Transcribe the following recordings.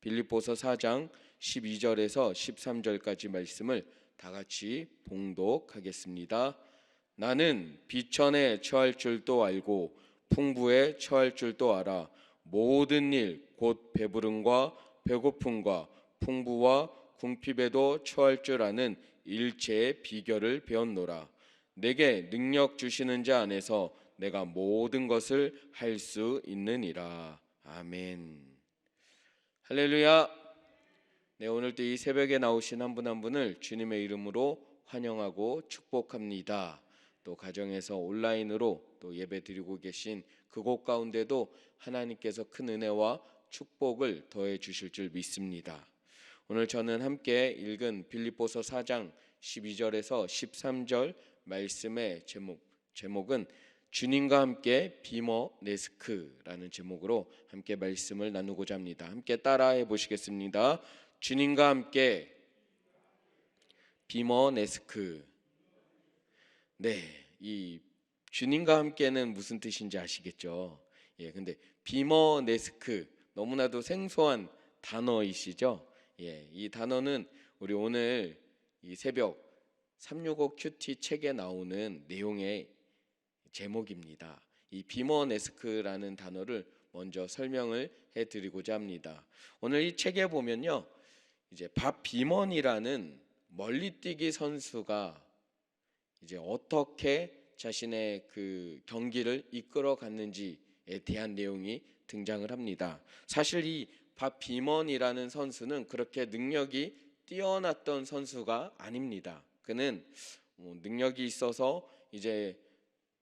빌립보서 4장 12절에서 13절까지 말씀을 다 같이 봉독하겠습니다. 나는 비천에 처할 줄도 알고 풍부에 처할 줄도 알아 모든 일 곧 배부름과 배고픔과 풍부와 궁핍에도 처할 줄 아는 일체의 비결을 배웠노라. 내게 능력 주시는 자 안에서 내가 모든 것을 할 수 있느니라. 아멘. 할렐루야. 네, 오늘도 이 새벽에 나오신 한분한 분을 주님의 이름으로 환영하고 축복합니다. 또 가정에서 온라인으로 또 예배 드리고 계신 그곳 가운데도 하나님께서 큰 은혜와 축복을 더해 주실 줄 믿습니다. 오늘 저는 함께 읽은 빌립보서 4장 12절에서 13절 말씀의 제목 제목은 주님과 함께 비머 네스크라는 제목으로 함께 말씀을 나누고자 합니다. 함께 따라해 보시겠습니다. 주님과 함께 비머 네스크. 네, 이 주님과 함께는 무슨 뜻인지 아시겠죠? 예, 근데 비머 네스크 너무나도 생소한 단어이시죠? 예, 이 단어는 우리 오늘 이 새벽 365 큐티 책에 나오는 내용의 제목입니다. 이 비머네스크라는 단어를 먼저 설명을 해드리고자 합니다. 오늘 이 책에 보면요, 이제 밥 비먼이라는 멀리뛰기 선수가 이제 어떻게 자신의 그 경기를 이끌어 갔는지에 대한 내용이 등장을 합니다. 사실 이 밥 비먼이라는 선수는 그렇게 능력이 뛰어났던 선수가 아닙니다. 그는 뭐 능력이 있어서 이제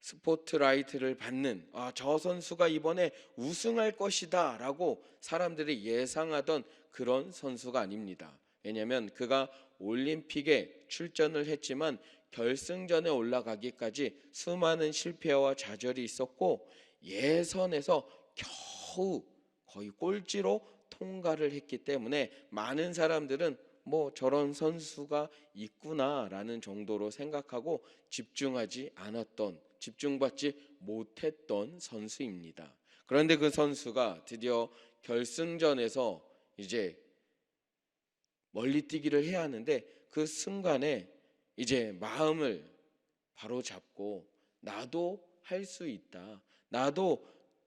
스포트라이트를 받는 아, 저 선수가 이번에 우승할 것이다라고 사람들이 예상하던 그런 선수가 아닙니다. 왜냐하면 그가 올림픽에 출전을 했지만 결승전에 올라가기까지 수많은 실패와 좌절이 있었고 예선에서 겨우 거의 꼴찌로 통과를 했기 때문에 많은 사람들은 뭐 저런 선수가 있구나라는 정도로 생각하고 집중하지 않았던 집중받지 못했던 선수입니다. 그런데 그 선수가 드디어 결승전에서 이제 멀리 뛰기를 해야 하는데 그 순간에 이제 마음을 바로 잡고 나도 할 수 있다. 나도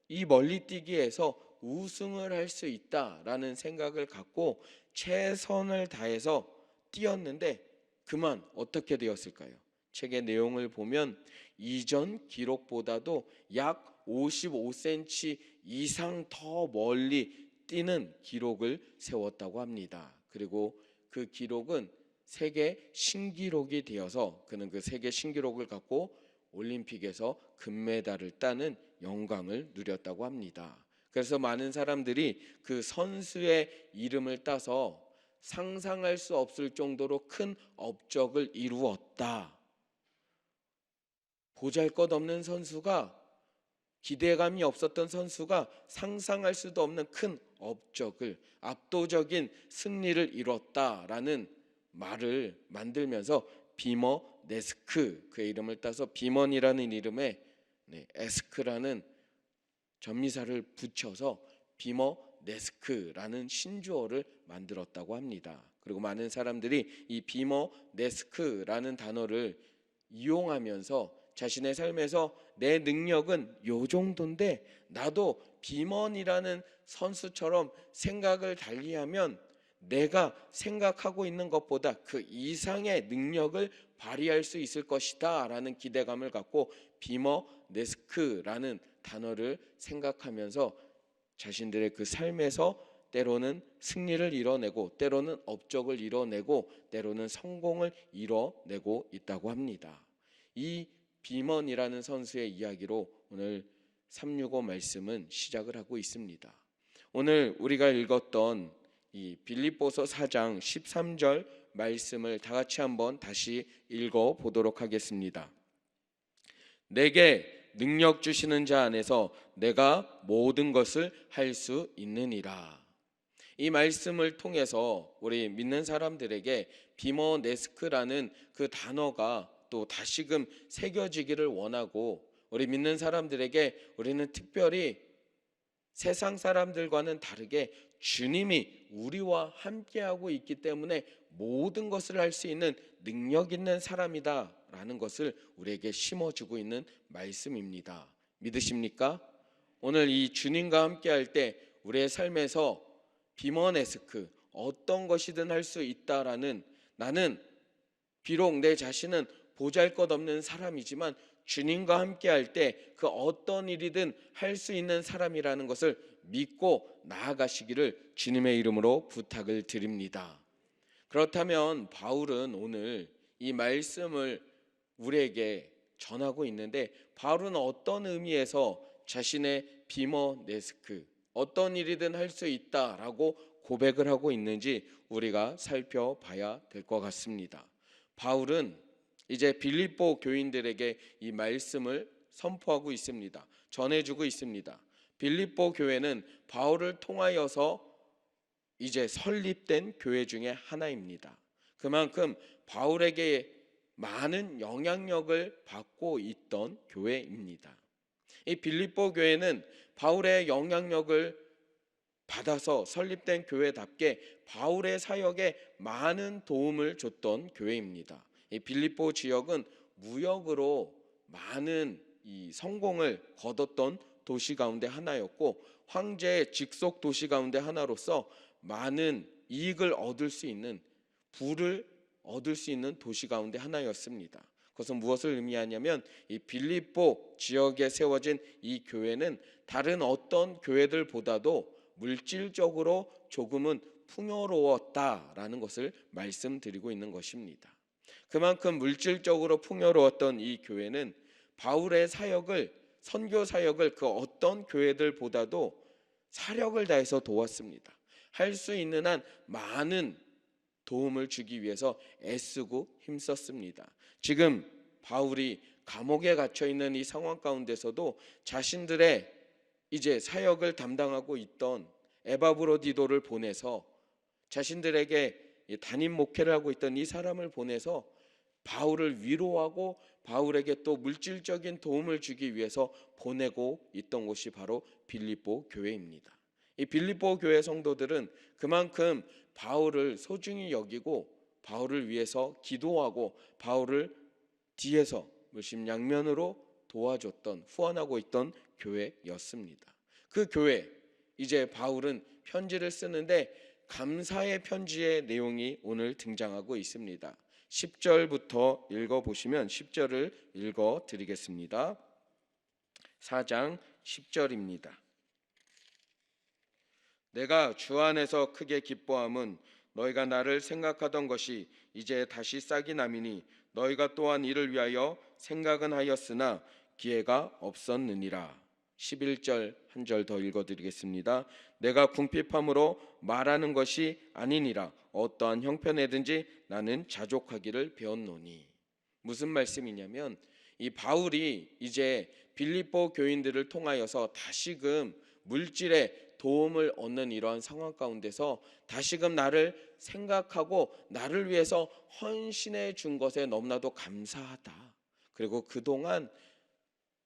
이 멀리 뛰기에서 우승을 할 수 있다라는 생각을 갖고 최선을 다해서 뛰었는데 그만 어떻게 되었을까요? 책의 내용을 보면 이전 기록보다도 약 55cm 이상 더 멀리 뛰는 기록을 세웠다고 합니다. 그리고 그 기록은 세계 신기록이 되어서 그는 그 세계 신기록을 갖고 올림픽에서 금메달을 따는 영광을 누렸다고 합니다. 그래서 많은 사람들이 그 선수의 이름을 따서 상상할 수 없을 정도로 큰 업적을 이루었다. 보잘 것 없는 선수가 기대감이 없었던 선수가 상상할 수도 없는 큰 업적을 압도적인 승리를 이뤘다라는 말을 만들면서 비머 네스크 그의 이름을 따서 비먼이라는 이름에 네, 에스크라는 전미사를 붙여서 비머 네스크라는 신조어를 만들었다고 합니다. 그리고 많은 사람들이 이 비머 네스크라는 단어를 이용하면서 자신의 삶에서 내 능력은 요 정도인데 나도 비먼이라는 선수처럼 생각을 달리하면 내가 생각하고 있는 것보다 그 이상의 능력을 발휘할 수 있을 것이다 라는 기대감을 갖고 비머 네스크라는 단어를 생각하면서 자신들의 그 삶에서 때로는 승리를 이뤄내고 때로는 업적을 이뤄내고 때로는 성공을 이뤄내고 있다고 합니다. 이 비먼이라는 선수의 이야기로 오늘 365 말씀은 시작을 하고 있습니다. 오늘 우리가 읽었던 이 빌립보서 4장 13절 말씀을 다 같이 한번 다시 읽어 보도록 하겠습니다. 내게 능력 주시는 자 안에서 내가 모든 것을 할 수 있느니라. 이 말씀을 통해서 우리 믿는 사람들에게 비머네스크라는 그 단어가 또 다시금 새겨지기를 원하고 우리 믿는 사람들에게 우리는 특별히 세상 사람들과는 다르게 주님이 우리와 함께하고 있기 때문에 모든 것을 할 수 있는 능력 있는 사람이다 라는 것을 우리에게 심어주고 있는 말씀입니다. 믿으십니까? 오늘 이 주님과 함께할 때 우리의 삶에서 비머네스크 어떤 것이든 할 수 있다라는 나는 비록 내 자신은 보잘것없는 사람이지만 주님과 함께할 때 그 어떤 일이든 할 수 있는 사람이라는 것을 믿고 나아가시기를 주님의 이름으로 부탁을 드립니다. 그렇다면 바울은 오늘 이 말씀을 우리에게 전하고 있는데 바울은 어떤 의미에서 자신의 비머 네스크 어떤 일이든 할 수 있다라고 고백을 하고 있는지 우리가 살펴봐야 될 것 같습니다. 바울은 이제 빌립보 교인들에게 이 말씀을 선포하고 있습니다. 전해주고 있습니다. 빌립보 교회는 바울을 통하여서 이제 설립된 교회 중에 하나입니다. 그만큼 바울에게 많은 영향력을 받고 있던 교회입니다. 이 빌립보 교회는 바울의 영향력을 받아서 설립된 교회답게 바울의 사역에 많은 도움을 줬던 교회입니다. 이 빌립보 지역은 무역으로 많은 이 성공을 거뒀던 도시 가운데 하나였고 황제의 직속 도시 가운데 하나로서 많은 이익을 얻을 수 있는 부를 얻을 수 있는 도시 가운데 하나였습니다. 그것은 무엇을 의미하냐면 이 빌립보 지역에 세워진 이 교회는 다른 어떤 교회들보다도 물질적으로 조금은 풍요로웠다라는 것을 말씀드리고 있는 것입니다. 그만큼 물질적으로 풍요로웠던 이 교회는 바울의 사역을 선교 사역을 그 어떤 교회들보다도 사력을 다해서 도왔습니다. 할 수 있는 한 많은 도움을 주기 위해서 애쓰고 힘썼습니다. 지금 바울이 감옥에 갇혀 있는 이 상황 가운데서도 자신들의 이제 사역을 담당하고 있던 에바브로디도를 보내서 자신들에게 담임 목회를 하고 있던 이 사람을 보내서 바울을 위로하고 바울에게 또 물질적인 도움을 주기 위해서 보내고 있던 곳이 바로 빌립보 교회입니다. 이 빌립보 교회 성도들은 그만큼 바울을 소중히 여기고 바울을 위해서 기도하고 바울을 뒤에서 물심양면으로 도와줬던 후원하고 있던 교회였습니다. 그 교회 이제 바울은 편지를 쓰는데 감사의 편지의 내용이 오늘 등장하고 있습니다. 10절부터 읽어 보시면 10절을 읽어 드리겠습니다. 4장 10절입니다. 내가 주 안에서 크게 기뻐함은 너희가 나를 생각하던 것이 이제 다시 싹이 남이니 너희가 또한 이를 위하여 생각은 하였으나 기회가 없었느니라. 11절 한 절 더 읽어 드리겠습니다. 내가 궁핍함으로 말하는 것이 아니니라 어떠한 형편에든지 나는 자족하기를 배웠노니. 무슨 말씀이냐면 이 바울이 이제 빌립보 교인들을 통하여서 다시금 물질의 도움을 얻는 이러한 상황 가운데서 다시금 나를 생각하고 나를 위해서 헌신해 준 것에 너무나도 감사하다. 그리고 그동안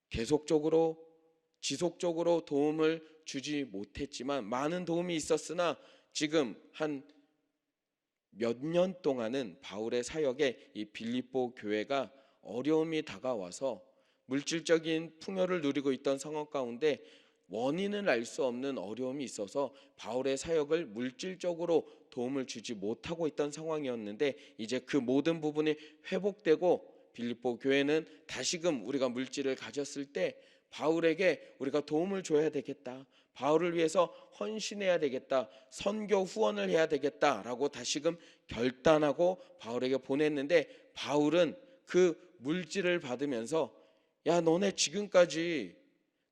계속적으로 지속적으로 도움을 주지 못했지만 많은 도움이 있었으나 지금 한 몇 년 동안은 바울의 사역에 이 빌립보 교회가 어려움이 다가와서 물질적인 풍요를 누리고 있던 상황 가운데 원인을 알 수 없는 어려움이 있어서 바울의 사역을 물질적으로 도움을 주지 못하고 있던 상황이었는데 이제 그 모든 부분이 회복되고 빌립보 교회는 다시금 우리가 물질을 가졌을 때 바울에게 우리가 도움을 줘야 되겠다. 바울을 위해서 헌신해야 되겠다. 선교 후원을 해야 되겠다라고 다시금 결단하고 바울에게 보냈는데 바울은 그 물질을 받으면서 야 너네 지금까지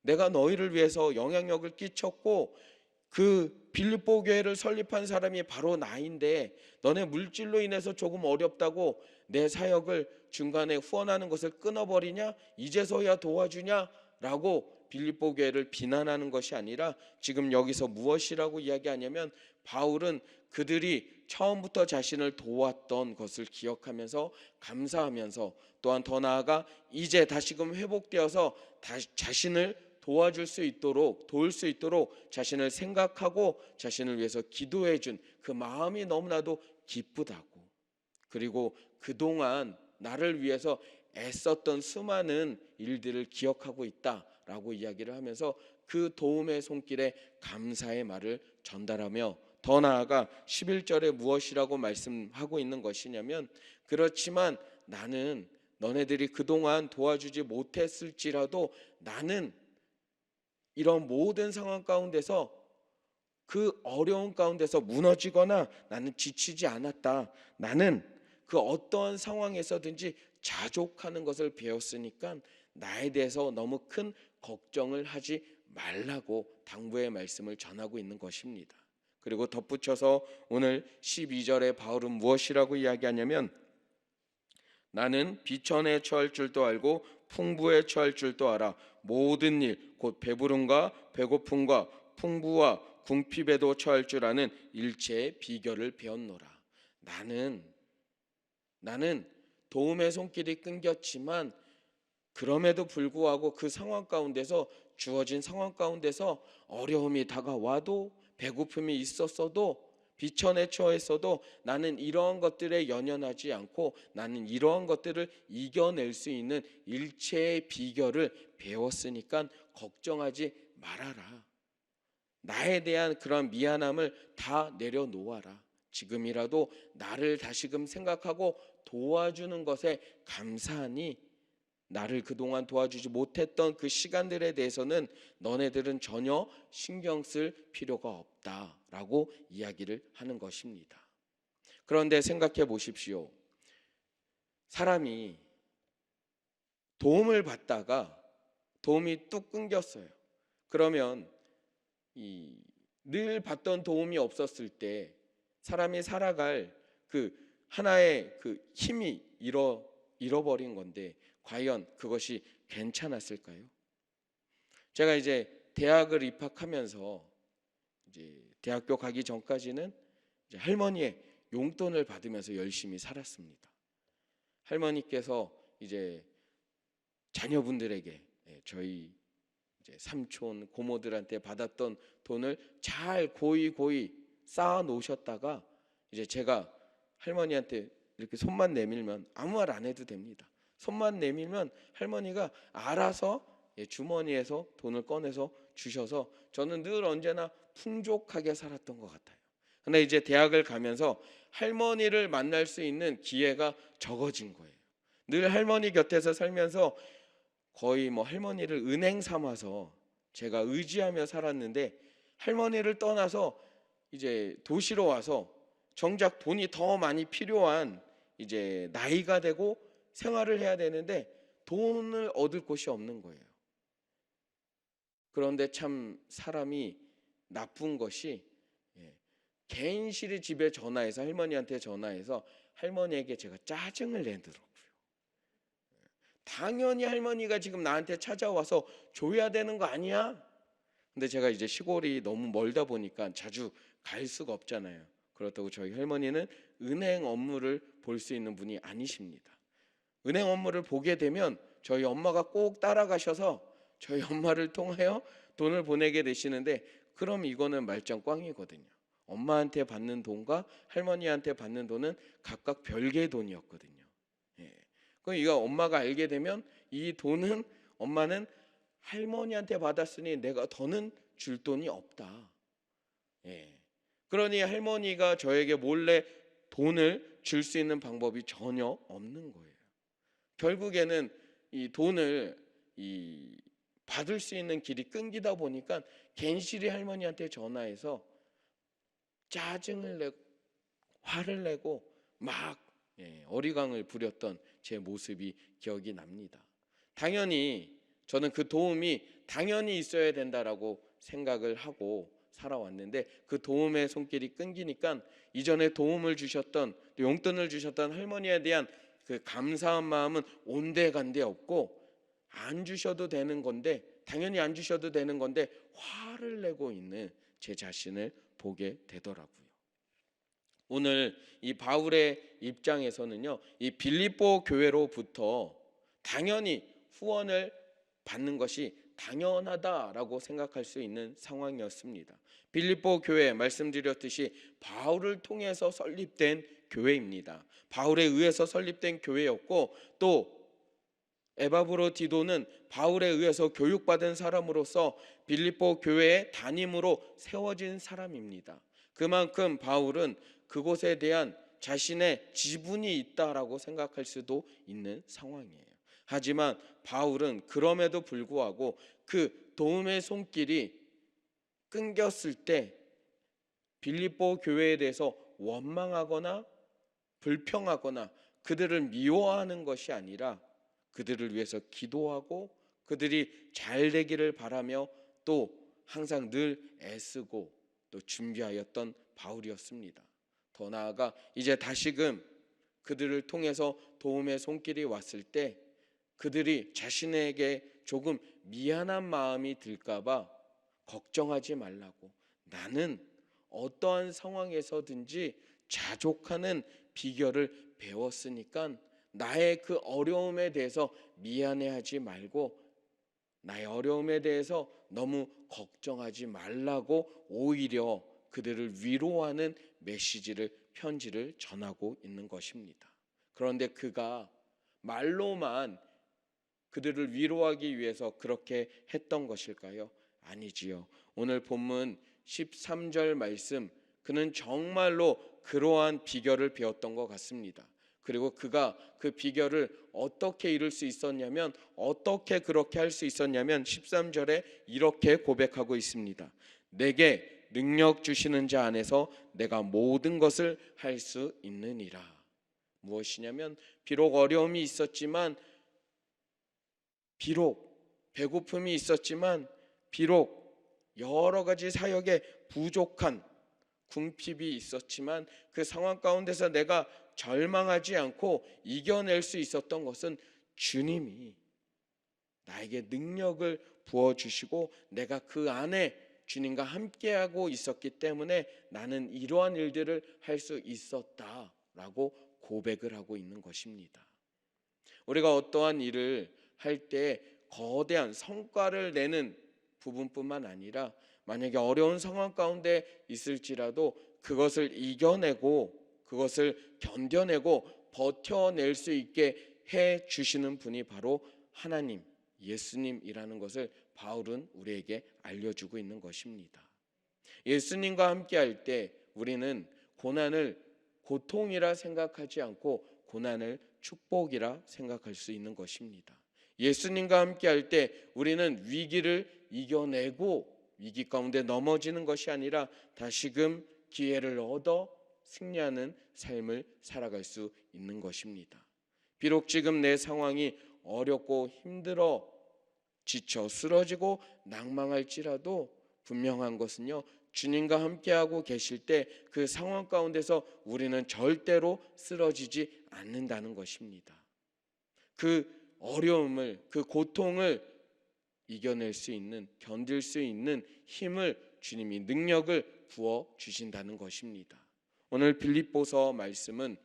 내가 너희를 위해서 영향력을 끼쳤고 그 빌립보 교회를 설립한 사람이 바로 나인데 너네 물질로 인해서 조금 어렵다고 내 사역을 중간에 후원하는 것을 끊어버리냐 이제서야 도와주냐 라고 빌립보 교회를 비난하는 것이 아니라 지금 여기서 무엇이라고 이야기하냐면 바울은 그들이 처음부터 자신을 도왔던 것을 기억하면서 감사하면서 또한 더 나아가 이제 다시금 회복되어서 다시 자신을 도와줄 수 있도록 도울 수 있도록 자신을 생각하고 자신을 위해서 기도해 준 그 마음이 너무나도 기쁘다고. 그리고 그동안 나를 위해서 애썼던 수많은 일들을 기억하고 있다라고 이야기를 하면서 그 도움의 손길에 감사의 말을 전달하며 더 나아가 11절에 무엇이라고 말씀하고 있는 것이냐면 그렇지만 나는 너네들이 그동안 도와주지 못했을지라도 나는 이런 모든 상황 가운데서 그 어려운 가운데서 무너지거나 나는 지치지 않았다. 나는 그 어떠한 상황에서든지 자족하는 것을 배웠으니까 나에 대해서 너무 큰 걱정을 하지 말라고 당부의 말씀을 전하고 있는 것입니다. 그리고 덧붙여서 오늘 12절에 바울은 무엇이라고 이야기하냐면 나는 비천에 처할 줄도 알고 풍부에 처할 줄도 알아 모든 일 곧 배부름과 배고픔과 풍부와 궁핍에도 처할 줄 아는 일체의 비결을 배웠노라. 나는 나는 도움의 손길이 끊겼지만 그럼에도 불구하고 그 상황 가운데서 주어진 상황 가운데서 어려움이 다가와도 배고픔이 있었어도 비천에 처했어도 나는 이러한 것들에 연연하지 않고 나는 이러한 것들을 이겨낼 수 있는 일체의 비결을 배웠으니까 걱정하지 말아라. 나에 대한 그런 미안함을 다 내려놓아라. 지금이라도 나를 다시금 생각하고 도와주는 것에 감사하니 나를 그동안 도와주지 못했던 그 시간들에 대해서는 너네들은 전혀 신경 쓸 필요가 없다라고 이야기를 하는 것입니다. 그런데 생각해 보십시오. 사람이 도움을 받다가 도움이 뚝 끊겼어요. 그러면 이늘 받던 도움이 없었을 때 사람이 살아갈 그 하나의 그 힘이 잃어 잃어버린 건데 과연 그것이 괜찮았을까요? 제가 이제 대학을 입학하면서 이제 대학교 가기 전까지는 이제 할머니의 용돈을 받으면서 열심히 살았습니다. 할머니께서 이제 자녀분들에게 예, 저희 이제 삼촌 고모들한테 받았던 돈을 잘 고이 고이 쌓아 놓으셨다가 이제 제가 할머니한테 이렇게 손만 내밀면 아무 말 안 해도 됩니다. 손만 내밀면 할머니가 알아서 예, 주머니에서 돈을 꺼내서 주셔서 저는 늘 언제나 풍족하게 살았던 것 같아요. 근데 이제 대학을 가면서 할머니를 만날 수 있는 기회가 적어진 거예요. 늘 할머니 곁에서 살면서 거의 뭐 할머니를 은행 삼아서 제가 의지하며 살았는데 할머니를 떠나서 이제 도시로 와서 정작 돈이 더 많이 필요한 이제 나이가 되고 생활을 해야 되는데 돈을 얻을 곳이 없는 거예요. 그런데 참 사람이 나쁜 것이 예, 개인실이 집에 전화해서 할머니한테 전화해서 할머니에게 제가 짜증을 내더라고요. 당연히 할머니가 지금 나한테 찾아와서 줘야 되는 거 아니야? 근데 제가 이제 시골이 너무 멀다 보니까 자주 갈 수가 없잖아요. 그렇다고 저희 할머니는 은행 업무를 볼 수 있는 분이 아니십니다. 은행 업무를 보게 되면 저희 엄마가 꼭 따라가셔서 저희 엄마를 통하여 돈을 보내게 되시는데 그럼 이거는 말짱 꽝이거든요. 엄마한테 받는 돈과 할머니한테 받는 돈은 각각 별개의 돈이었거든요. 예. 그럼 이거 엄마가 알게 되면 이 돈은 엄마는 할머니한테 받았으니 내가 더는 줄 돈이 없다. 예. 그러니 할머니가 저에게 몰래 돈을 줄 수 있는 방법이 전혀 없는 거예요. 결국에는 이 돈을 이 받을 수 있는 길이 끊기다 보니까 갠실이 할머니한테 전화해서 짜증을 내고 화를 내고 막 예, 어리광을 부렸던 제 모습이 기억이 납니다. 당연히 저는 그 도움이 당연히 있어야 된다라고 생각을 하고 살아왔는데 그 도움의 손길이 끊기니까 이전에 도움을 주셨던 용돈을 주셨던 할머니에 대한 그 감사한 마음은 온데간데 없고 안 주셔도 되는 건데 당연히 안 주셔도 되는 건데 화를 내고 있는 제 자신을 보게 되더라고요. 오늘 이 바울의 입장에서는요, 이 빌립보 교회로부터 당연히 후원을 받는 것이 당연하다라고 생각할 수 있는 상황이었습니다. 빌립보 교회 말씀드렸듯이 바울을 통해서 설립된 교회입니다. 바울에 의해서 설립된 교회였고 또 에바브로 디도는 바울에 의해서 교육받은 사람으로서 빌립보 교회의 담임으로 세워진 사람입니다. 그만큼 바울은 그곳에 대한 자신의 지분이 있다라고 생각할 수도 있는 상황이에요. 하지만 바울은 그럼에도 불구하고 그 도움의 손길이 끊겼을 때 빌립보 교회에 대해서 원망하거나 불평하거나 그들을 미워하는 것이 아니라 그들을 위해서 기도하고 그들이 잘 되기를 바라며 또 항상 늘 애쓰고 또 준비하였던 바울이었습니다. 더 나아가 이제 다시금 그들을 통해서 도움의 손길이 왔을 때 그들이 자신에게 조금 미안한 마음이 들까봐 걱정하지 말라고 나는 어떠한 상황에서든지 자족하는 비결을 배웠으니까 나의 그 어려움에 대해서 미안해하지 말고 나의 어려움에 대해서 너무 걱정하지 말라고 오히려 그들을 위로하는 메시지를 편지를 전하고 있는 것입니다. 그런데 그가 말로만 그들을 위로하기 위해서 그렇게 했던 것일까요? 아니지요. 오늘 본문 13절 말씀 그는 정말로 그러한 비결을 배웠던 것 같습니다. 그리고 그가 그 비결을 어떻게 이룰 수 있었냐면 어떻게 그렇게 할 수 있었냐면 13절에 이렇게 고백하고 있습니다. 내게 능력 주시는 자 안에서 내가 모든 것을 할 수 있느니라. 무엇이냐면 비록 어려움이 있었지만 비록 배고픔이 있었지만 비록 여러 가지 사역에 부족한 궁핍이 있었지만 그 상황 가운데서 내가 절망하지 않고 이겨낼 수 있었던 것은 주님이 나에게 능력을 부어 주시고 내가 그 안에 주님과 함께하고 있었기 때문에 나는 이러한 일들을 할 수 있었다라고 고백을 하고 있는 것입니다. 우리가 어떠한 일을 할 때 거대한 성과를 내는 부분뿐만 아니라 만약에 어려운 상황 가운데 있을지라도 그것을 이겨내고 그것을 견뎌내고 버텨낼 수 있게 해 주시는 분이 바로 하나님, 예수님이라는 것을 바울은 우리에게 알려주고 있는 것입니다. 예수님과 함께 할 때 우리는 고난을 고통이라 생각하지 않고 고난을 축복이라 생각할 수 있는 것입니다. 예수님과 함께 할 때 우리는 위기를 이겨내고 위기 가운데 넘어지는 것이 아니라 다시금 기회를 얻어 승리하는 삶을 살아갈 수 있는 것입니다. 비록 지금 내 상황이 어렵고 힘들어 지쳐 쓰러지고 낭망할지라도 분명한 것은요. 주님과 함께하고 계실 때 그 상황 가운데서 우리는 절대로 쓰러지지 않는다는 것입니다. 그 어려움을 그 고통을 이겨낼 수 있는 견딜 수 있는 힘을 주님이 능력을 부어 주신다는 것입니다. 오늘 빌립보서 말씀은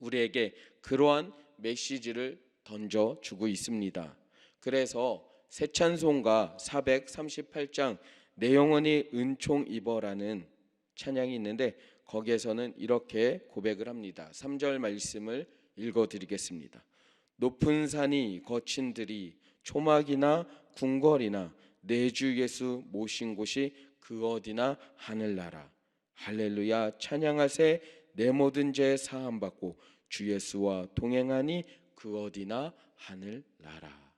우리에게 그러한 메시지를 던져 주고 있습니다. 그래서 새 찬송가 438장 내 영혼이 은총 입어라는 찬양이 있는데 거기에서는 이렇게 고백을 합니다. 3절 말씀을 읽어 드리겠습니다. 높은 산이 거친 들이 초막이나 궁궐이나 내 주 예수 모신 곳이 그 어디나 하늘나라. 할렐루야. 찬양하세. 내 모든 죄 사함 받고 주 예수와 동행하니 그 어디나 하늘나라.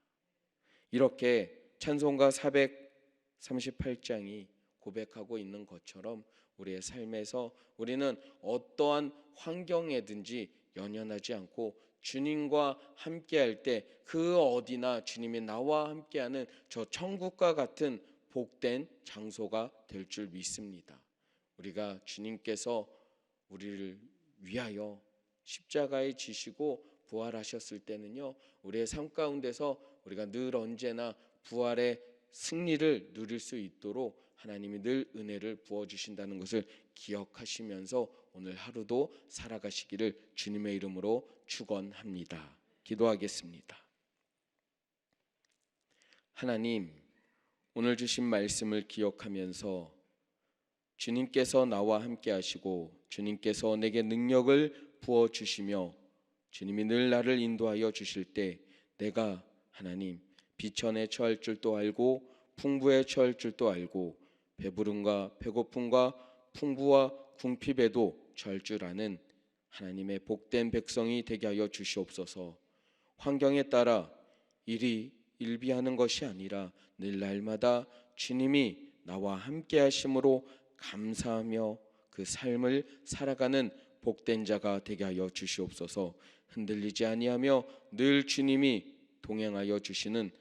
이렇게 찬송가 438장이 고백하고 있는 것처럼 우리의 삶에서 우리는 어떠한 환경에든지 연연하지 않고 주님과 함께할 때 그 어디나 주님이 나와 함께하는 저 천국과 같은 복된 장소가 될 줄 믿습니다. 우리가 주님께서 우리를 위하여 십자가에 지시고 부활하셨을 때는요. 우리의 삶 가운데서 우리가 늘 언제나 부활의 승리를 누릴 수 있도록 하나님이 늘 은혜를 부어 주신다는 것을 기억하시면서 오늘 하루도 살아가시기를 주님의 이름으로 축원합니다. 기도하겠습니다. 하나님, 오늘 주신 말씀을 기억하면서 주님께서 나와 함께 하시고 주님께서 내게 능력을 부어 주시며 주님이 늘 나를 인도하여 주실 때 내가 하나님 비천에 처할 줄도 알고 풍부에 처할 줄도 알고 배부름과 배고픔과 풍부와 궁핍에도 아는 하나님의 복된 백성이 되게 하여 주시옵소서. 환경에 따라 일이 일비하는 것이 아니라 늘 날마다 주님이 나와 함께 하심으로 감사하며 그 삶을 살아가는 복된 자가 되게 하여 주시옵소서. 흔들리지 아니하며 늘 주님이 동행하여 주시는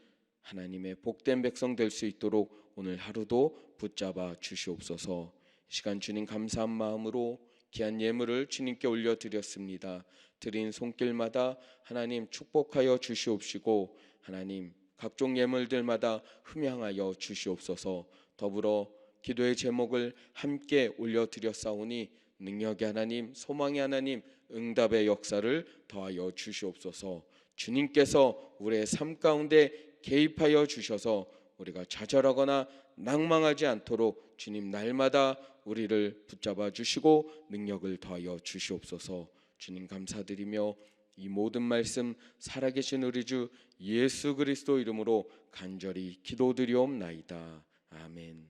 하나님의 복된 백성 될 수 있도록 오늘 하루도 붙잡아 주시옵소서. 이 시간 주님 감사한 마음으로 귀한 예물을 주님께 올려 드렸습니다. 드린 손길마다 하나님 축복하여 주시옵시고 하나님 각종 예물들마다 흠양하여 주시옵소서. 더불어 기도의 제목을 함께 올려 드렸사오니 능력의 하나님, 소망의 하나님, 응답의 역사를 더하여 주시옵소서. 주님께서 우리의 삶 가운데 개입하여 주셔서 우리가 좌절하거나 낭망하지 않도록 주님 날마다 우리를 붙잡아 주시고 능력을 더하여 주시옵소서. 주님 감사드리며 이 모든 말씀 살아계신 우리 주 예수 그리스도 이름으로 간절히 기도드리옵나이다. 아멘.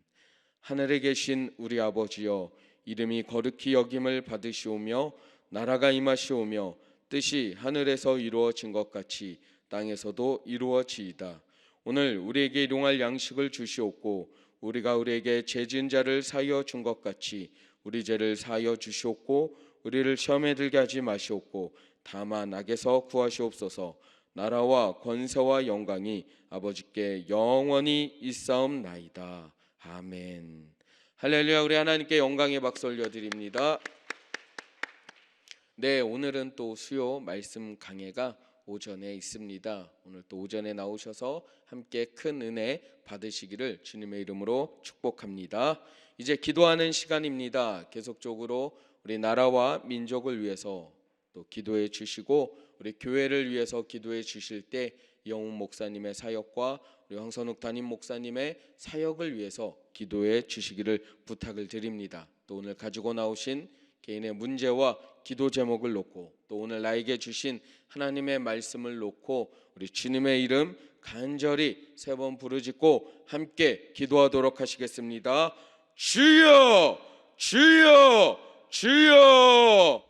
하늘에 계신 우리 아버지여 이름이 거룩히 여김을 받으시오며 나라가 임하시오며 뜻이 하늘에서 이루어진 것 같이 땅에서도 이루어지이다. 오늘 우리에게 일용할 양식을 주시옵고 우리가 우리에게 죄진 자를 사하여 준 것 같이 우리 죄를 사하여 주시옵고 우리를 시험에 들게 하지 마시옵고 다만 악에서 구하시옵소서. 나라와 권세와 영광이 아버지께 영원히 있사옵나이다. 아멘. 할렐루야 우리 하나님께 영광의 박수 올려드립니다. 네 오늘은 또 수요 말씀 강해가 오전에 있습니다. 오늘 또 오전에 나오셔서 함께 큰 은혜 받으시기를 주님의 이름으로 축복합니다. 이제 기도하는 시간입니다. 계속적으로 우리 나라와 민족을 위해서 또 기도해 주시고 우리 교회를 위해서 기도해 주실 때 이영훈 목사님의 사역과 우리 황선욱 담임 목사님의 사역을 위해서 기도해 주시기를 부탁을 드립니다. 또 오늘 가지고 나오신 개인의 문제와 기도 제목을 놓고 또 오늘 나에게 주신 하나님의 말씀을 놓고 우리 주님의 이름 간절히 세 번 부르짖고 함께 기도하도록 하시겠습니다. 주여 주여 주여